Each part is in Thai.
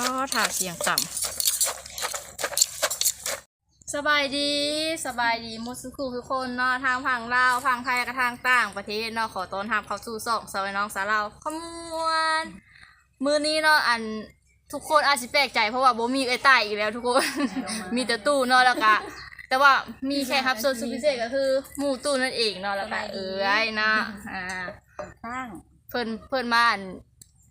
อ๋อถาเสียงต่ำสบายดีสบายดีหมดสุขุทุกคนเนาะทางฝั่งลาวฝั่งไทยกับทางต่างประเทศเนาะขอต้อนรับเข้าสู่สองสาวน้องสาวเราวขมวนมือนี้เนาะอันทุกคนอาจจะแปลกใจเพราะว่าโบมีไอ้ใต้อีกแล้วทุกคน มีแต่ตู้เนาะแล้วก็แต่ว่ามีแค่ครับส่วนสุดพิเศษก็คือหมู่ตู้นั่นเองเนาะแล้วก็เอ้ยเนาะอ่า ข้าง เพิ่นเพิ่นมาอัน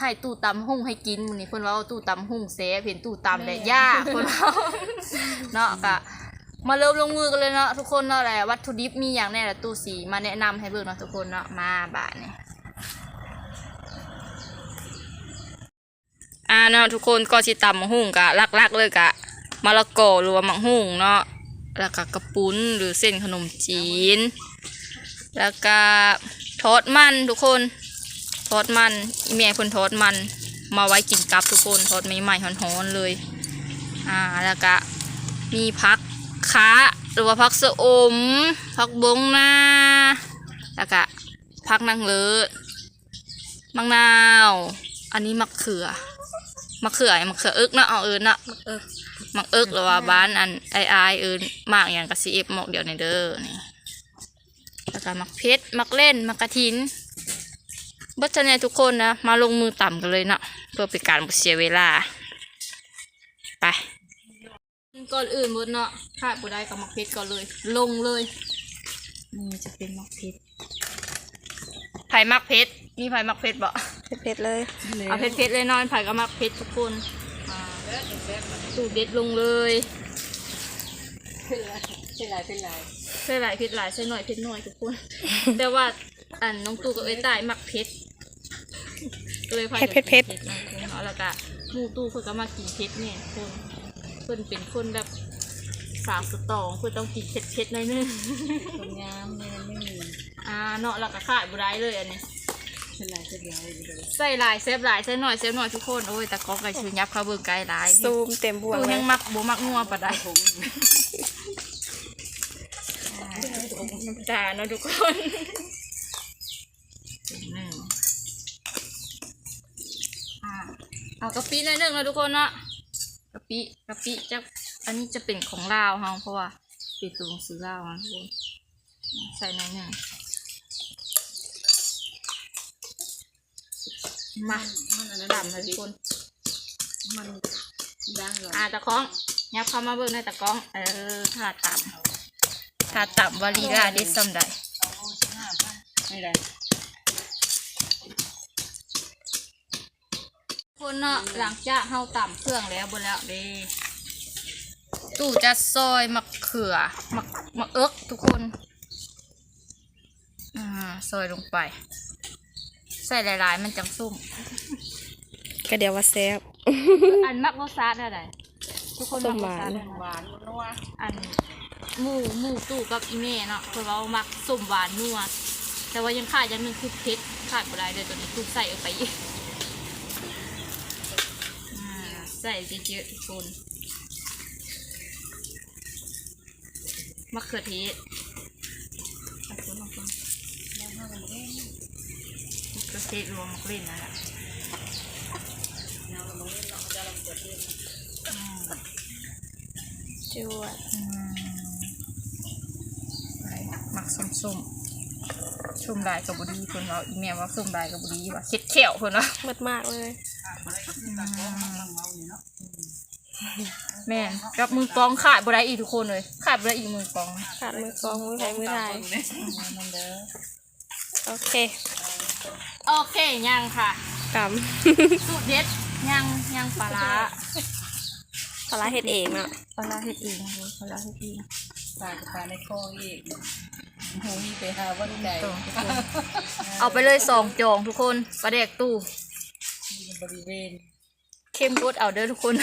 ให้ตู้ตำหุ่งให้กินมื้อนี้เพิ่นว่าเอาตู้ตำหุ่งเซฟเห็นตู้ตำและย่าเพิ่นว่าเนาะก็มาเริ่มลงมือกันเลยเนาะทุกคนเนาะแหละวัตถุดิบมีอย่างแน่ละตู้สีมาแนะนำให้เบิ่งเนาะทุกคนเนาะมาบาดนี่อ่าเนาะทุกคนก็สิตำหุ่งกะลักๆเลยกะมะละกอหรือว่ามังหุ่งเนาะแล้วก็กระปุ้นหรือเส้นขนมจีน แล้วก็ทอดมันทุกคน ทอดมันอีเมียเพิ่นทอดมัน มาไว้กินกับทุกคนทอดใหม่ๆฮ้อนๆเลย อ่าแล้วก็มีพักค้าหรือว่าพักสะอมพักบงหน้าแล้วก็พักนางเลิศมังนาว อันนี้มะเขือมะเขือไอ้มะเขือเอิกเนาะเอาเอิญเนาะเออมักเอิกหรือว่าบ้านอันไอไอายเอิญมากอย่างกะซีเอฟหมอกเดียวในเด้อนี่แล้วก็มักเพชรมักเล่นมักกระถิน บัชเนี่ยทุกคนนะ มาลงมือต่ำกันเลยเนาะเพื่อเป็นการบ่เสียเวลา ไป ก่อนอื่นหมดเนาะขาดบุได้กับมักเพชรก่อนเลย ลงเลยนี่จะเป็นมักเพชรไผ่มักเพชรมีไผ่มักเพชรบ่เผ็ดๆเลย เอาเพชรเพชรเลยเนอนไผ่ก็มักเพชรทุกคนอ่าตูดเด็ดลงเลยเป็นไรเป็นไรเป็นไรใส่หลายเพชรหลายใส่หน่อยเพชรหน่อยทุกคน แต่ว่าอันน้องตู่กับเอ้ยตายมักเพชร ก็เลยพากันเผ็ดๆเผ็ดกินเพชรเนาะแล้วก็หมูตู่เพิ่นก็มากินเพชรเนี่ยทุกคนเพิ่นเป็นคนแบบสาวสตรองเพิ่นต้องกินเผ็ดเผ็ดๆหน่อยนึงคนงามเนี่ยมันไม่มีอ่าเนาะแล้วก็ขายบุได้เลยอันนี้เป็นไรเป็นไรเลยใส่หลายเซฟหลายใส่หน่อยเซฟหน่อยทุกคนโอ้ยแต่ก็ไก่ชูยับเข้าเบิ่งไกลหลายซูมเต็มบวงตู่เลแห้ยงมักบ่มักงัวปะได้ผมน้ำตาเนาะทุกคน หนึ่งอ่า เอากะปิหน่อยหนึ่งนะทุกคนเนาะกะปิกะปิจะอันนี้จะเป็นของลาวเฮาเพราะว่าปิดตัวหนังสือลาวนะทุกคนใส่หน่อยหนึ่งมามันอะไรต่ำเลยทุกคนมันดังเหรออ่าตะก้องยับเข้ามาเบิ่งในตะก้อง เออถ้าต่ำถ้าต่ำวาลีลาเด็ดซ้ำใดไม่ได้ คนเนาะหลังจากเฮาต่ำเครื่องแล้วบนแล้วเด้ตู่จะซอยมะเขือมะมะเอิกทุกคน อ่าซอยลงไป ใส่หลายๆ มันจังซุ่ม ก็เดี๋ยวว่าแซ่บ อันมักรสชาติอะไรทุกคนมักรสชาติส้มหวานอะไรหวานนัวอันหมูหมูตู่กับอีเม่เนาะคือเรามักส้มหวานนัวแต่ว่ายังขาดอย่างหนึ่งคือเผ็ดขาดบ่ได้เดี๋ยวตัวนี้ตู่ใส่เอาไปอีกอ่าใส่เยอะๆทุกคนมะเขือเทศเอาคนลงไปมะเขือเทศรวมมะเขือเทศนั่นแหละอืมจวดอืมไปมักส้มส้มๆส้มลายกับบดีคนเราอีเมลว่าส้มลายกับบดีว่าเค็ดเขียวคนเนาะมืดมากเลย แม่นกับมือกลองขาดบได้อีกทุกคนเลยขาดบได้อีกมือกลอง ขาดมือกองมือไทยมือไทยมันเด้อโอเคโอเคยังค่ะกสูตรเด็ดยังยังปลาร้าำปลาร้าเห็ดเองเนาะปลาร้าเฮ็ดเองเลยปลาร้าเฮ็ดเองตายกับตายในคออีกหูมีไปหาวันใดตรงทุกคนเอาไปเลยสองจองทุกคนปลาแดกตู้ บริเวณ เข้มกดเอาเด้อทุกคน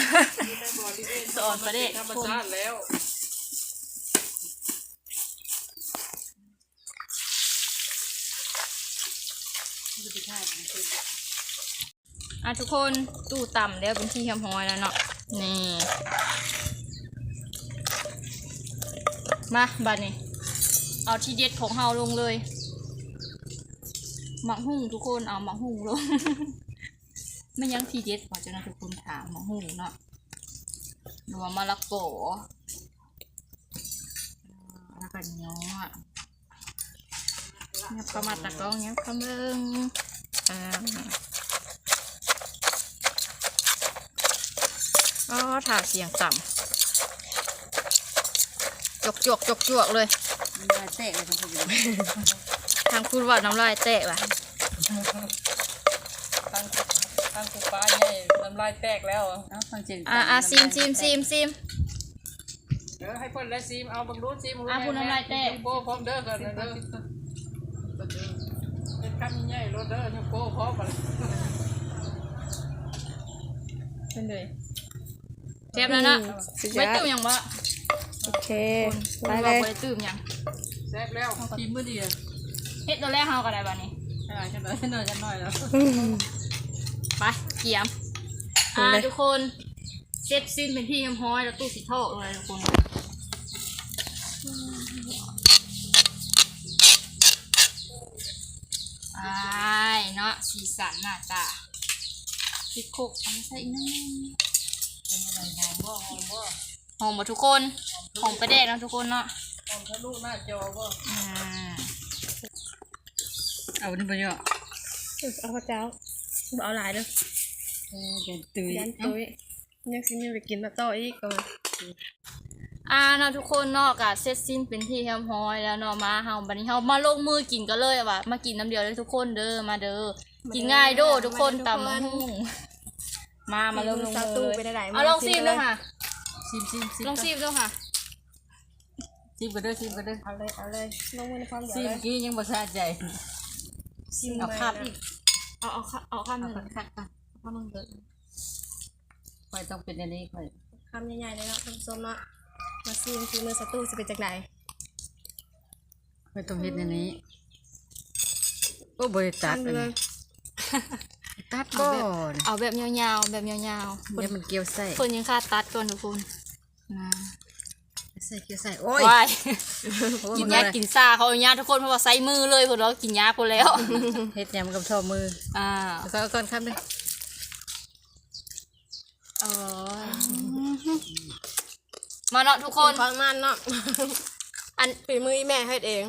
สอนปลาแดกธรรมชาติแล้วอะทุกคนตู้ต่ำแล้วเป็นที่เฮียมหอยแล้วเนาะนี่ มาบัดนี้ เอาที่เด็ดของเฮาลงเลยหมักหุ่งทุกคนเอาหมักหุ่งลง ไม่ยังทีเด็ดขอเจ้าหน้าทุกคนถามหมักหุ่งเนาะหรือว่ามะละกอแล้วก็ย้อเงียบเข้ามาตะกร้องเงียบเข้ามาเบิ่งอ่าอ๋อถ่าเสียงต่ำจกจวกจกจวกเลยมันได้แตกเลยทั้งพวกนี้ทางคุณว่าน้ำลายแตะว่ะตั้ง ตั้งกูป้าใหญ่น้ำลายแตกแล้วอะเอาฟังเสียงอ่าอ่าซิมซิมซิมซิม เดี๋ยวให้เพิ่นและซีมเอาบังรู้ซีมอะพูดน้ำลายแตก โป้พร้อมเด้อก่อนเด้อเป็นคำใหญ่รถเด้อยังโป้พร้อมกันเป็นเลยเทปแล้วนะสุดยไม่อดตื่มยังวะโอเคคุณไปว่าเลยบ่ได้ตื่มยังแซ่บแล้วทีมเมื่อดีเฮ็ดตัวแรกเฮาก็ได้บัดนี้อ่าจะหน่อยจะหน่อยจะหน่อยแล้ว ไปเกียมอ่าทุกคนเซตซินเป็นที่ยำห้อยแล้วตู้สีทอกเลยทุกคนไอ้ายเนาะสีสันหน้าตาพริกโคกเอามาใส่อีกนิดนึงเป็นยังไงหอมบ่หอมบ่หอมหมดทุกคน หอมประเดกนะทุกคนเนาะ หอมทะลุหน้าจอบ่อ่า เอานี่บ่เยอะเอาพระเจ้า เอาหลายเด้อเออเดี๋ยวตื่นยันตุ้ยยังสิมีไปกินมาต่ออีกก็มาอ่าเนาะทุกคนเนาะกะเสร็จสิ้นเป็นที่เรียบร้อยแล้วเนาะมาเฮาบัดนี้เฮามาลงมือกินกันเลยว่ะมากินน้ำเดียวเลยทุกคนเด้อมาเด้อกินง่ายโดทุกคนตำบักหุ่งมามาเริ่มลงซามืตูอไปเลยได้หลายเอาลองซีมด้วยค่ะซิมซิมซิมลองซีมด้วยค่ะซิมกันเด้อซิมกันเด้อเอาเลยเอาเลยลงมือในความเดียวซิมเลยกี้ยังบ่สะใจซิมเอาใหม่คาบนะอีก เอาเอาข้าเอาข้ามหเอานึ่งคัดคัดคัดข้ามหนึ่งเด้อค่อยต้องเป็นอันนี้ค่อยคำใหญ่ๆเลยเนาะคุณผู้ชมเนาะมาซิมซิมือซาตูสิเป็นจากไหนค่อยต้องเฮ็ดอันนี้โอ้บ่ได้ตัดทำอันเลนี้ยตัดก่อนเอาแบบยาวๆแบบยาวๆเดี๋ยวมันเกี่ยวใส่คนยังค่าตัดก่อนทุกคนนะ ใส่เกี่ยวใส่โอ้ยวายโอ้ยกินมันยาอะไรกินซาเขาเอายาทุกคนเพราะว่าใส่มือเลยพวกเรากินยาพวกแล้ว เฮ็ดยำกับท่อมืออ่าแล้วก็เอาก่อนครับเด้อเออมาเนาะทุกคน ของมันเนาะ อันฝีมืออีแม่เฮ็ดเอง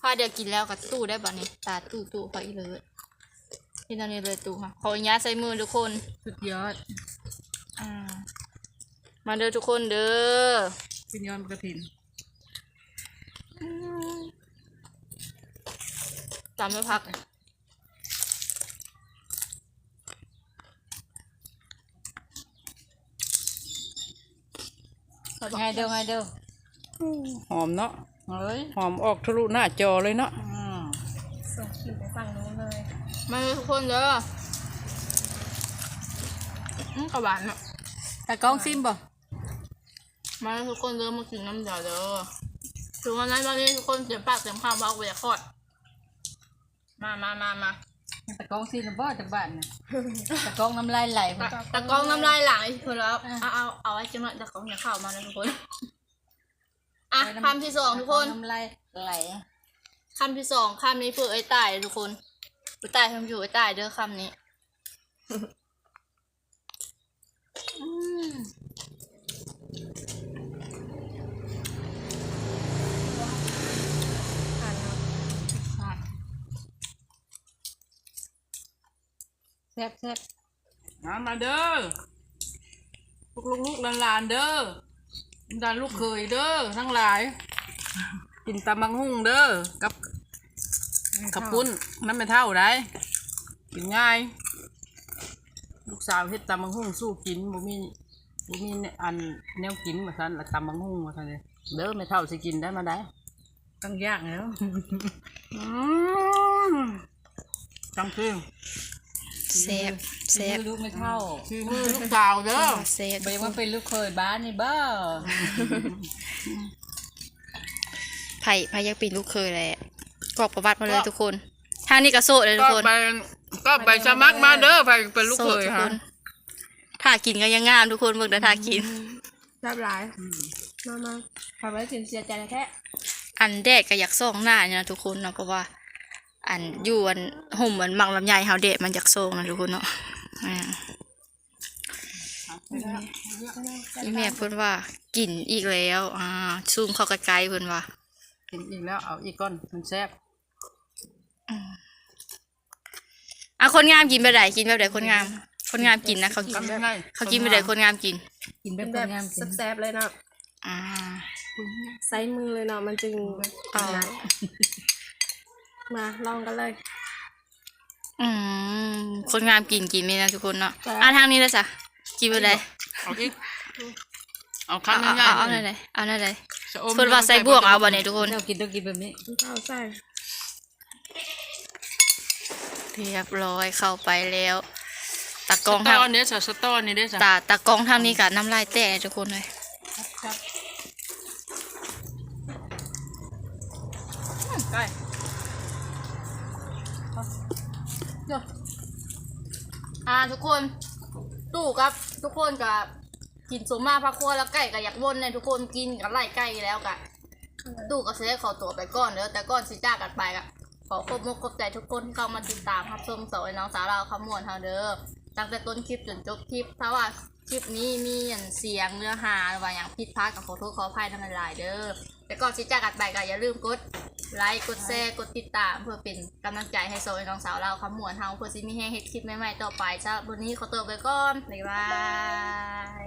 พอเดี๋ยวกินแล้วกับตู้ได้ป่ะนี่ตาตู้ตู้ขออีเลยที่นั่นนี่เลยตู้ค่ะขออนุญาตใส่มือทุกคน สุดยอด อ่า มาเด้อทุกคนเด้อเป็นยอดกระถินจำไม่พักไงเด้อไงเด้อหอมเนาะเฮ้ยหอมออกทะลุหน้าจอเลยเนาะอืมส่งกลิ่นไปฝั่งนู้นเลยมาเด้อทุกคนเด้ออืมกระหวานเนาะแต่กล้องซิมบ่ มาเด้อทุกคนเด้อมากินน้ำเดือดเด้อถึงวันนั้นวันนี้ทุกคนเสียปากเสียงคำว่าเวียคอด มามามามาแต่กล้องซิมน่ะบ่จากบ้านน่ะแต่กล้องน้ำลายไหลบ่ตะตะกล้องน้ำลายไหลคนแล้วเอาเอาเอาไว้จังหน่อยตะกล้องอย่าเข้ามานะทุกคนอะคำที่สองทุกคนน้ำลายไหลคำที่สองคำนี้เพื่อไอ้ตายทุกคนไอ้ตายทำอยู่ไอ้ตายเด้อคำนี้อืมผ่านเนาะ อะ แซ่บแซ่บมามาเด้อลูกลูกลูกหลานๆเด้อดานลูกเคยเด้อทั้งหลาย กินตำบังหุ่งเด้อกับกับปุ้นน้ำไม่เท่าได้กินง่าย ลูกสาวเฮ็ดตำบังหุ่งสู้กินบ่มีบ่มีอันแนวกินว่าซั่นละตำบังหุ่งว่าซั่นเลยเด้อไม่เท่าสิกินได้มาได้ต้องยากแล้วอืมจังคือ แซ่บแซ่บลูกไม่เท่าคือมือลูกสาวเด้อแซ่บบ่ยังว่าเป็นลูกเคยบ้านนี่บ่ไผ่ไผ่ยักปีนลูกเคยเลยกรอกประวัติมาเลยทุกคนทางนี้ก็โซดเลยทุก็กคนไปก็ไปสมัครมาเด้อไปเป็นลูกโสเคดยทุกคค่ะนถ้ากินก็ยังงามทุกคนเบิ่งแต่ถ้ากินแซ่บหลายมามาทำไว้ถึงเสียใจแท้อันแดดก็อยากส่องหน้าเนี่ยนะทุกคนเนาะเพราะว่า อันอยู่อันห่มเหมือนมังลำไยเฮาแดดมันอยากส่องนะทุกคนเนาะอ่าอีแม่เพิ่นว่ากินอีกแล้วอ่าซูมเข้าใกล้ๆเพิ่นว่ากินอีกแล้วเอาอีกก้อนมันแซ่บอะคนงามกินแบบใดกินแบบใดคนงาม คนงามกินนะเขากินทำยังไงเขากินแบบใดคนงามกิน กินแบเป็บนคแบบนงามกินแซ่บๆเลยเนาะอ่าไซส์มือเลยเนาะมันจึงอ๋อ มาลองกันเลย อืมคนงามกินกินไหมนะทุกคนเนาะจ้ะ อะทางนี้เลยจ้ะกินแบบใดเอาอีกเอาเอาคำเอาง่ายเอาๆเอาไหนๆเอาไหนชะอๆมเพิ่นว่าใส่บวกเอาบ่เนี่ยทุกคนเจ้ากินต้องกินแบบนี้ข้าวใส่เรียบร้อยเข้าไปแล้วตากสล้องตทางอนี้จ้ะสตอนี่เด้อจ้ะตาตากล้องทางนี้กับน้ำลายแตกทุกคนเลยใกล้ อ่าทุกคนตู้กับ ทุกคนกับกินสมมาพักครัวแล้วไก่กับอยากวนเนี่ยทุกคนกินกับไล่ไก่แล้วกะตู้กับเซฟขอตัวไปก่อนเด้อแต่ก่อนสิจ้ากันไปกะขอขอบมุกขอบใจทุกคนที่เข้ามาติดตามครับชมสอยน้องสาวเราขมวนเฮาเด้อตั้งแต่ต้นคลิปจนจบคลิปถ้าว่าคลิปนี้มีอย่างเสียงเนื้อหาหรือว่าอย่างผิดพลาดกับขอโทษขออภัยทั้งหลายเด้อแต่ก่อนสิจ้ากันไปก็อย่าลืมกด ไลค์กดแชร์กดติดตาม เพื่อเป็นกำลังใจให้โซนน้องสาวเราขมวนเฮาเพื่อซิมีให้เฮ็ดคลิปใหม่ๆต่อไปจ้าวันนี้ขอตัวไปก่อนบ๊ายบาย